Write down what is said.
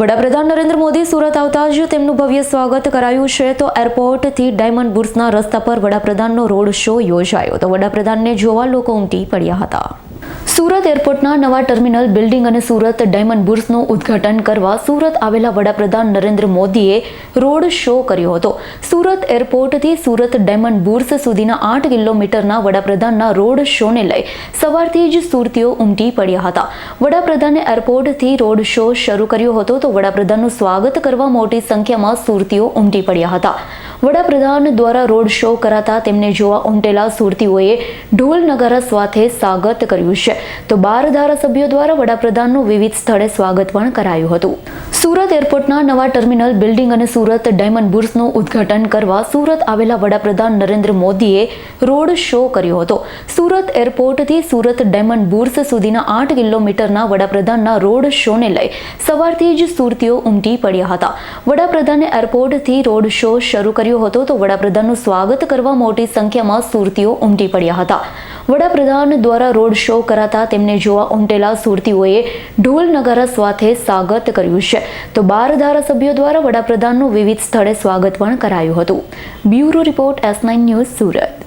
વડાપ્રધાન નરેન્દ્ર મોદી સુરત આવતા જ તેમનું ભવ્ય સ્વાગત કરાયું છે. તો એરપોર્ટથી ડાયમંડ બુર્સના રસ્તા પર વડાપ્રધાનનો રોડ શો યોજાયો. તો વડાપ્રધાનને જોવા લોકો ઉમટી પડ્યા હતા. સુરત એરપોર્ટના નવા ટર્મિનલ બિલ્ડિંગ અને સુરત ડાયમંડ બુર્સનું ઉદ્ઘાટન કરવા સુરત આવેલા વડાપ્રધાન નરેન્દ્ર મોદીએ રોડ શો કર્યો હતો. સુરત એરપોર્ટથી સુરત ડાયમંડ બુર્સ સુધીના આઠ કિલોમીટરના વડાપ્રધાનના રોડ શોને લઈ સવારથી જ સુરતીઓ ઉમટી પડ્યા હતા. વડાપ્રધાને એરપોર્ટથી રોડ શો શરૂ કર્યો હતો તો વડાપ્રધાનનું સ્વાગત કરવા મોટી સંખ્યામાં સુરતીઓ ઉમટી પડ્યા હતા. વડાપ્રધાન દ્વારા રોડ શો કરાતા તેમને જોવા ઉમટેલા સુરતીઓએ ઢોલ નગારા સાથે સ્વાગત કર્યું છે. તો બાર ધારાસભ્યો દ્વારા વડાપ્રધાનનું વિવિધ સ્થળે સ્વાગત પણ કરાયું હતું. સુરત એરપોર્ટના નવા ટર્મિનલ બિલ્ડિંગ અને સુરત ડાયમંડ બુર્સનું ઉદ્ઘાટન કરવા સુરત આવેલા વડાપ્રધાન નરેન્દ્ર મોદીએ રોડ શો કર્યો હતો. સુરત એરપોર્ટથી સુરત ડાયમંડ બુર્સ સુધીના આઠ કિલોમીટરના વડાપ્રધાનના રોડ શોને લઈ સવારથી જ સુરતીઓ ઉમટી પડ્યા હતા. વડાપ્રધાને એરપોર્ટથી રોડ શો શરૂ કર્યો હતો તો વડાપ્રધાનનું સ્વાગત કરવા મોટી સંખ્યામાં સુરતીઓ ઉમટી પડ્યા હતા. વડાપ્રધાન દ્વારા રોડ શો કરાતા તેમને જોવા ઉમટેલા સુરતીઓએ ઢોલ નગારા સાથે સ્વાગત કર્યું છે. તો બાર ધારાસભ્યો દ્વારા વડાપ્રધાનનું વિવિધ સ્થળે સ્વાગત પણ કરાયું હતું. Bureau report S nine news Surat.